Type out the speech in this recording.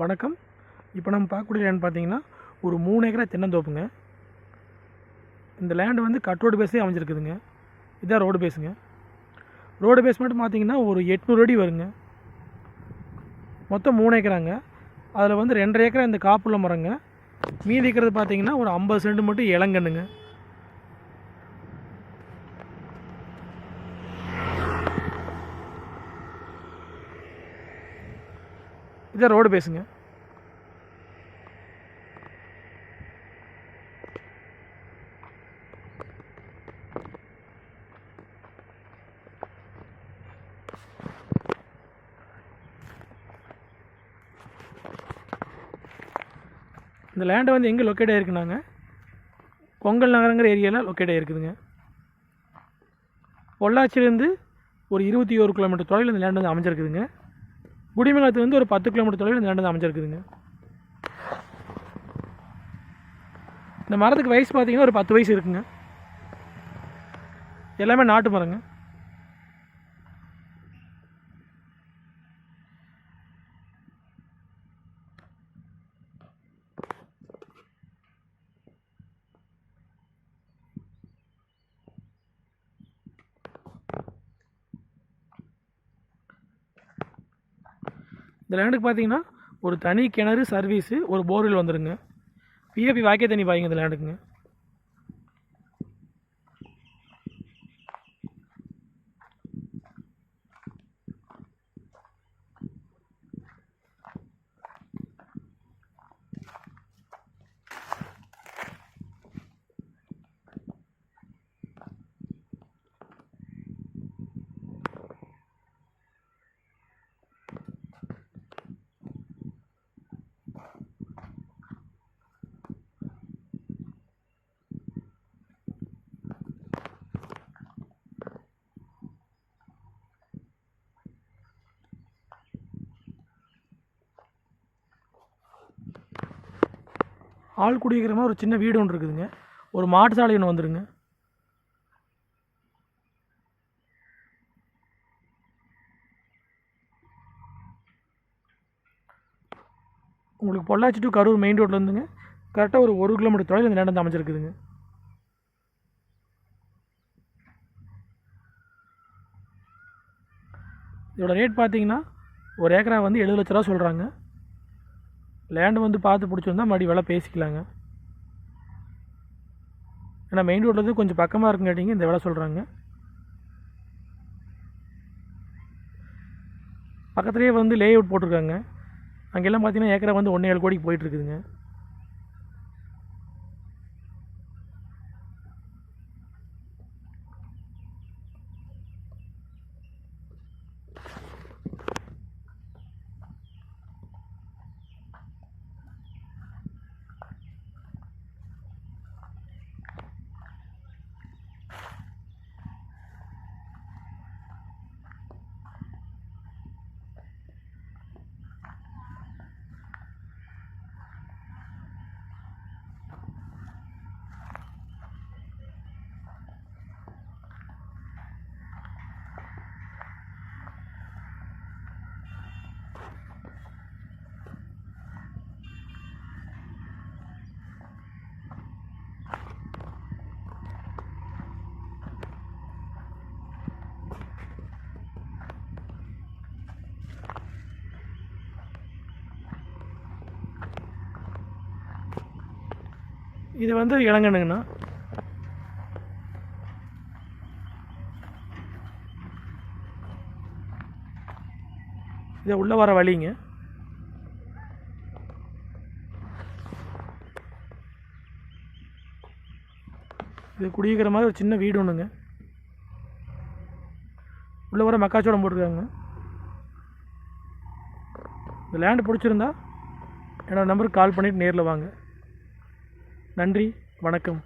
வணக்கம். இப்போ நம்ம பார்க்கக்கூடிய லேண்ட் பார்த்தீங்கன்னா ஒரு மூணு ஏக்கரா தென்னந்தோப்புங்க. இந்த லேண்டு வந்து கட் ரோடு பேஸே அமைஞ்சிருக்குதுங்க. இதான் ரோடு பேஸுங்க ரோடு பேஸ் மட்டும் பார்த்தீங்கன்னா ஒரு எட்நூறு அடி வருங்க. மொத்தம் மூணு ஏக்கராங்க. அதில் வந்து ரெண்டரை ஏக்கரா இந்த காப்புள்ள மரங்க. மீதி இருக்கிறது பார்த்தீங்கன்னா ஒரு ஐம்பது சென்ட் மட்டும் இளங்கண்ணுங்க. இதான் ரோடு பேசுங்க. இந்த லேண்டை வந்து எங்கே லொக்கேட் ஆகிருக்குனாங்க பொங்கல் நகரங்கிற ஏரியாவில் லொக்கேட் ஆகிருக்குதுங்க பொள்ளாச்சியிலேருந்து ஒரு இருபத்தி ஒரு கிலோமீட்டர் தொலைவில் இந்த லேண்ட் வந்து அமைஞ்சிருக்குதுங்க. குடிமங்கலத்துக்கு வந்து ஒரு பத்து கிலோமீட்டர் தொலைவில் இந்த லேண்ட் அமைஞ்சிருக்குதுங்க. இந்த மரத்துக்கு வயசு பார்த்தீங்கன்னா ஒரு பத்து வயசு இருக்குங்க. எல்லாமே நாட்டு மரங்க. இந்த லேண்டுக்கு பார்த்தீங்கன்னா ஒரு தனி கிணறு சர்வீஸு ஒரு போர்வெல் வந்துடுங்க பிஏபி வாக்கிய தண்ணி பாய்ங்க இந்த லேண்டுக்குங்க ஆள் குடிக்கிற மாதிரி ஒரு சின்ன வீடு ஒன்று இருக்குதுங்க. ஒரு மாட்டு சாலை ஒன்று வந்துருங்க. உங்களுக்கு பொள்ளாச்சி டு கரூர் மெயின் ரோட்ல இருந்துங்க. கரெக்டாக ஒரு ஒரு கிலோமீட்டர் தொலைவில் இந்த லேண்ட் அமைச்சிருக்குதுங்க அமைஞ்சிருக்குதுங்க. இதோட ரேட் பார்த்தீங்கன்னா ஒரு ஏக்கரா வந்து எழுபது லட்ச ரூபா சொல்கிறாங்க லேண்டு வந்து பார்த்து பிடிச்சிருந்தா மறுபடியும் விலை பேசிக்கலாங்க. ஏன்னா மெயின் ரோட்லேருந்து கொஞ்சம் பக்கமாக இருக்குங்காட்டிங்க இந்த விலை சொல்கிறாங்க பக்கத்துலேயே வந்து லே அவுட் போட்டிருக்காங்க. அங்கெல்லாம் பார்த்தீங்கன்னா ஏக்கரை வந்து ஒன்றே ஏழு கோடிக்கு போயிட்டுருக்குதுங்க இது வந்து இளங்கண்ணுங்கண்ணா. இது உள்ளே வர வழிங்க. இது குடியிருக்கிற மாதிரி ஒரு சின்ன வீடு ஒன்றுங்க உள்ளே வர மக்காச்சோளம் போட்டிருக்காங்க. இந்த லேண்டு பிடிச்சிருந்தா என்னோடய நம்பருக்கு கால் பண்ணிவிட்டு நேரில் வாங்க. நன்றி வணக்கம்.